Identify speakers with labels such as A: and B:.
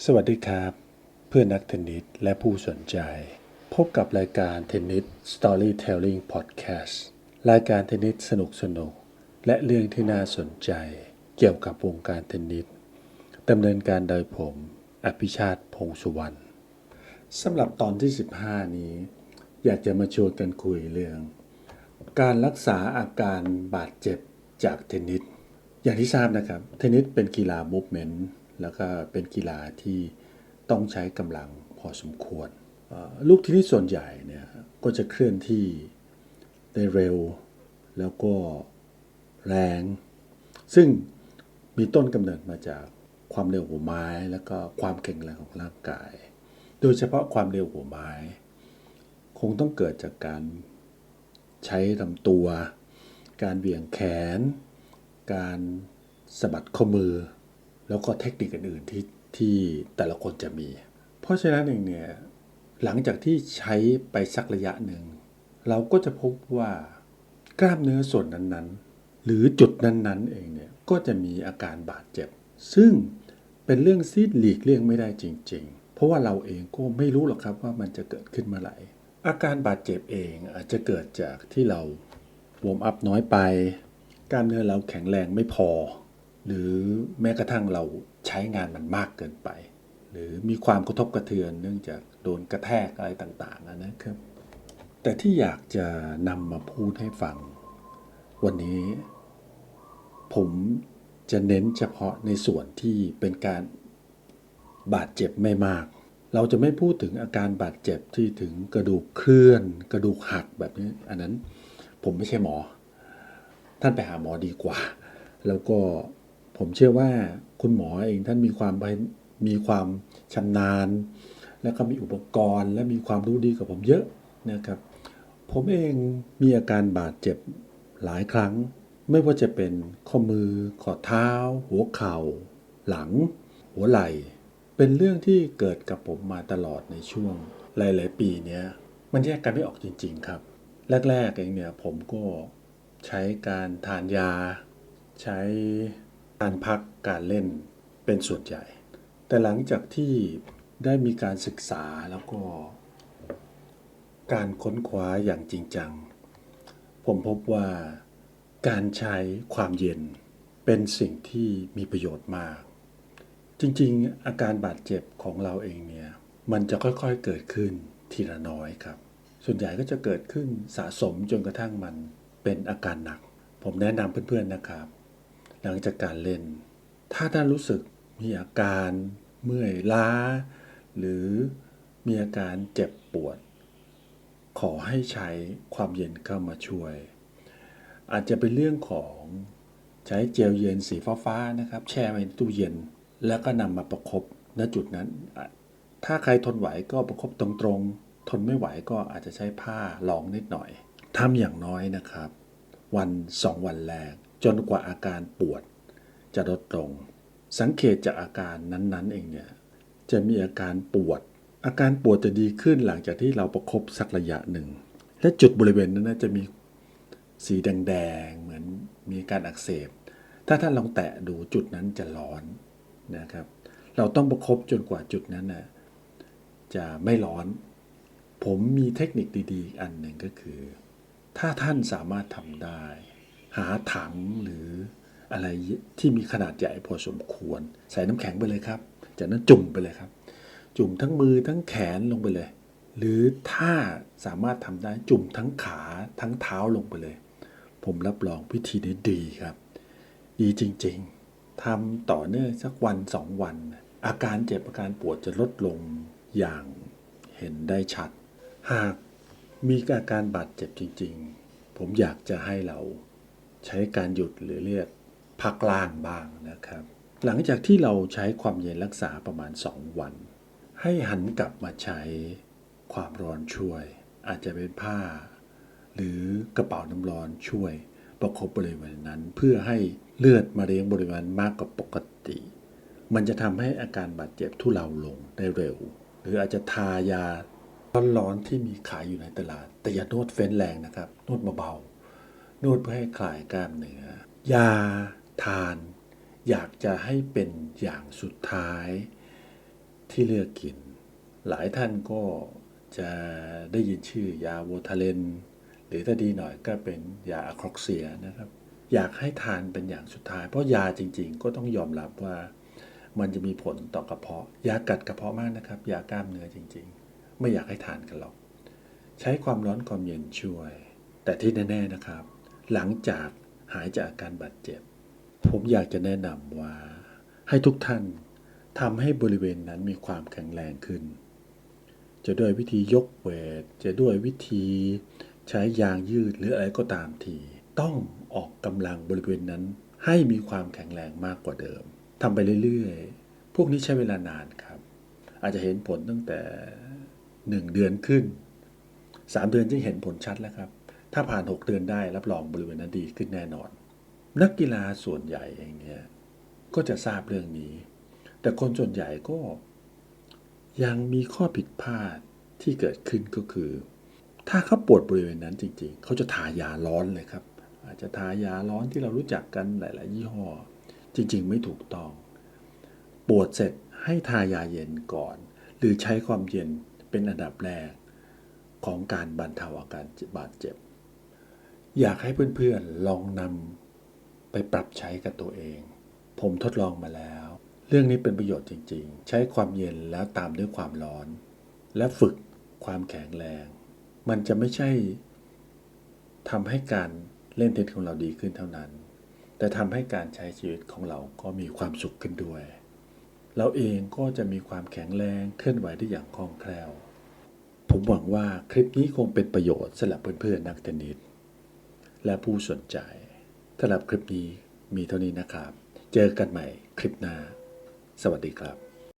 A: สวัสดีครับ เพื่อนนักเทนนิสและผู้สนใจ พบกับรายการเทนนิส Storytelling Podcast รายการเทนนิสสนุกสนุก และเรื่องที่น่าสนใจ เกี่ยวกับวงการเทนนิสดำเนินการโดยผม อภิชาติพงษ์สุวรรณสำหรับตอนที่ 15 นี้ อยากจะมาชวนกันคุยเรื่อง การรักษาอาการบาดเจ็บจากเทนนิสอย่างที่ทราบนะครับ เทนนิสเป็นกีฬามูฟเมนต์ แล้วก็เป็นกีฬาที่ต้องใช้กำลังพอสมควร ลูกเทนนิสส่วนใหญ่เนี่ยก็จะเคลื่อนที่ได้เร็ว แล้วก็แรง ซึ่งมีต้นกำเนิดมาจากความเร็วหัวไม้ แล้วก็ความแข็งแรงของร่างกาย โดยเฉพาะความเร็วหัวไม้ คงต้องเกิดจากการใช้ลำตัว การเบี่ยงแขน การสะบัดข้อมือ แล้วก็เทคนิคอื่นๆที่ที่แต่ละคนจะมี เพราะฉะนั้นเองเนี่ยหลังจากที่ใช้ไปสักระยะหนึ่ง เราก็จะพบว่ากล้ามเนื้อส่วนนั้นๆ หรือจุดนั้นๆเองเนี่ยก็จะมีอาการบาดเจ็บ ซึ่งเป็นเรื่องที่หลีกเลี่ยงไม่ได้จริง ๆ เพราะว่าเราเองก็ไม่รู้หรอกครับว่ามันจะเกิดขึ้นเมื่อไหร่อาการบาดเจ็บเองอาจจะเกิดจากที่เราวอร์มอัพน้อยไป กล้ามเนื้อเราแข็งแรงไม่พอ หรือแม้กระทั่งเราใช้งานมันมากเกินไป หรือมีความกระทบกระเทือนเนื่องจากโดนกระแทกอะไรต่างๆนะครับ แต่ที่อยากจะนำมาพูดให้ฟัง วันนี้ ผมจะเน้นเฉพาะในส่วนที่เป็นการบาดเจ็บไม่มาก เราจะไม่พูดถึงอาการบาดเจ็บที่ถึงกระดูกเคลื่อน กระดูกหักแบบนี้ อันนั้นผมไม่ใช่หมอ ท่านไปหาหมอดีกว่า แล้วก็ ผมเชื่อว่าคุณหมอเองท่านมีความมีความชำนาญ แล้วก็มีอุปกรณ์ และมีความรู้ดีกว่าผมเยอะนะครับ ผมเองมีอาการบาดเจ็บหลายครั้ง ไม่ว่าจะเป็นข้อมือข้อเท้า หัวเข่า หลัง หัวไหล่ เป็นเรื่องที่เกิดกับผมมาตลอดในช่วงหลาย ๆ ปีเนี้ยมันแยกกันไม่ออกจริง ๆ ครับ แรก ๆ เองเนี่ยผมก็ใช้การทานยา ใช้ การพักการเล่นเป็นส่วนใหญ่ แต่หลังจากที่ได้มีการศึกษาแล้วก็ การค้นคว้าอย่างจริงจัง ผมพบว่าการใช้ความเย็นเป็นสิ่งที่มีประโยชน์มาก จริงๆ อาการบาดเจ็บของเราเองเนี่ย มันจะค่อยๆเกิดขึ้นทีละน้อยครับ ส่วนใหญ่ก็จะเกิดขึ้นสะสมจนกระทั่งมันเป็นอาการหนัก ผมแนะนำเพื่อนๆนะครับ หลังจากการเล่น ถ้าท่านรู้สึกมีอาการเมื่อยล้า หรือมีอาการเจ็บปวด ขอให้ใช้ความเย็นเข้ามาช่วย อาจจะเป็นเรื่องของใช้เจลเย็นสีฟ้าๆนะครับ แช่ไว้ในตู้เย็น แล้วก็นำมาประคบณจุดนั้น ถ้าใครทนไหวก็ประคบตรงๆ ทนไม่ไหวก็อาจจะใช้ผ้ารองนิดหน่อยทำอย่างน้อยนะครับ วันสองวันแรก จนกว่าอาการปวดจะลดลง สังเกตจากอาการนั้นๆเองเนี่ยจะมีอาการปวด อาการปวดจะดีขึ้นหลังจากที่เราประคบสักระยะหนึ่ง และจุดบริเวณนั้นจะมีสีแดงๆเหมือนมีการอักเสบ ถ้าท่านลองแตะดูจุดนั้นจะร้อนนะครับ เราต้องประคบจนกว่าจุดนั้นนะจะไม่ร้อน ผมมีเทคนิคดีๆ อันหนึ่งก็คือ ถ้าท่านสามารถทำได้ หาถังหรืออะไรที่มีขนาดใหญ่พอสมควร ใส่น้ำแข็งไปเลยครับ จากนั้นจุ่มไปเลยครับ จุ่มทั้งมือทั้งแขนลงไปเลย หรือถ้าสามารถทำได้จุ่มทั้งขาทั้งเท้าลงไปเลย ผมรับรองวิธีนี้ดีครับ ดีจริงๆทำต่อเนื่องสักวันสองวัน อาการเจ็บอาการปวดจะลดลงอย่างเห็นได้ชัด หากมีอาการบาดเจ็บจริง ๆ ผมอยากจะให้เรา ใช้การหยุดหรือเรียกพักล่างบ้างนะครับ หลังจากที่เราใช้ความเย็นรักษาประมาณ 2 วัน ให้หันกลับมาใช้ความร้อนช่วย อาจจะเป็นผ้า หรือกระเป๋าน้ำร้อนช่วย ประคบบริเวณนั้น เพื่อให้เลือดมาเลี้ยงบริเวณมากกว่าปกติ มันจะทำให้อาการบาดเจ็บทุเลาลงได้เร็ว หรืออาจจะทายาร้อนๆที่มีขายอยู่ในตลาด แต่อย่านวดเฟ้นแรงนะครับนวดเบาๆ นวดเพื่อให้คลายกล้ามเนื้อ ยาทาน อยากจะให้เป็นอย่างสุดท้ายที่เลือกกิน หลายท่านก็จะได้ยินชื่อยาโวทาเลน หรือถ้าดีหน่อยก็เป็นยาอะครอกเซียนะครับ อยากให้ทานเป็นอย่างสุดท้าย เพราะยาจริง ๆ ก็ต้องยอมรับว่ามันจะมีผลต่อกระเพาะ ยากัดกระเพาะมากนะครับ ยากล้ามเนื้อจริง ๆ ไม่อยากให้ทานกันหรอก ใช้ความร้อนความเย็นช่วย แต่ที่แน่ ๆนะครับ หลังจากหายจากอาการบาดเจ็บ ผมอยากจะแนะนำว่า ให้ทุกท่านทำให้บริเวณนั้นมีความแข็งแรงขึ้น จะด้วยวิธียกเวท จะด้วยวิธีใช้ยางยืดหรืออะไรก็ตามทีต้องออกกำลังบริเวณนั้น ให้มีความแข็งแรงมากกว่าเดิมทำไปเรื่อยๆ พวกนี้ใช้เวลานานครับ อาจจะเห็นผลตั้งแต่ 1 เดือนขึ้น 3 เดือนจะเห็นผลชัดแล้วครับ ถ้าผ่าน 6 เดือนได้รับรองบริเวณนั้นดีขึ้นแน่นอน นักกีฬาส่วนใหญ่เองเนี่ยก็จะทราบเรื่องนี้ แต่คนส่วนใหญ่ก็ยังมีข้อผิดพลาดที่เกิดขึ้นก็คือ ถ้าเขาปวดบริเวณนั้นจริงๆ เขาจะทายาร้อนเลยครับ อาจจะทายาร้อนที่เรารู้จักกันหลาย ๆ ยี่ห้อ จริง ๆ ไม่ถูกต้อง ปวดเสร็จให้ทายาเย็นก่อน หรือใช้ความเย็นเป็นอันดับแรกของการบรรเทาอาการบาดเจ็บ อยากให้เพื่อนๆลองนำไปปรับใช้กับตัวเอง ผมทดลองมาแล้ว เรื่องนี้เป็นประโยชน์จริง ๆ ใช้ความเย็นแล้วตามด้วยความร้อน และฝึกความแข็งแรง มันจะไม่ใช่ทำให้การเล่นเทนนิสของเราดีขึ้นเท่านั้น แต่ทำให้การใช้ชีวิตของเราก็มีความสุขขึ้นด้วย เราเองก็จะมีความแข็งแรงเคลื่อนไหวได้อย่างคล่องแคล่ว ผมหวังว่าคลิปนี้คงเป็นประโยชน์สำหรับเพื่อนๆนักเทนนิส และผู้สนใจสำหรับคลิปนี้มีเท่านี้นะครับ เจอกันใหม่คลิปหน้า สวัสดีครับ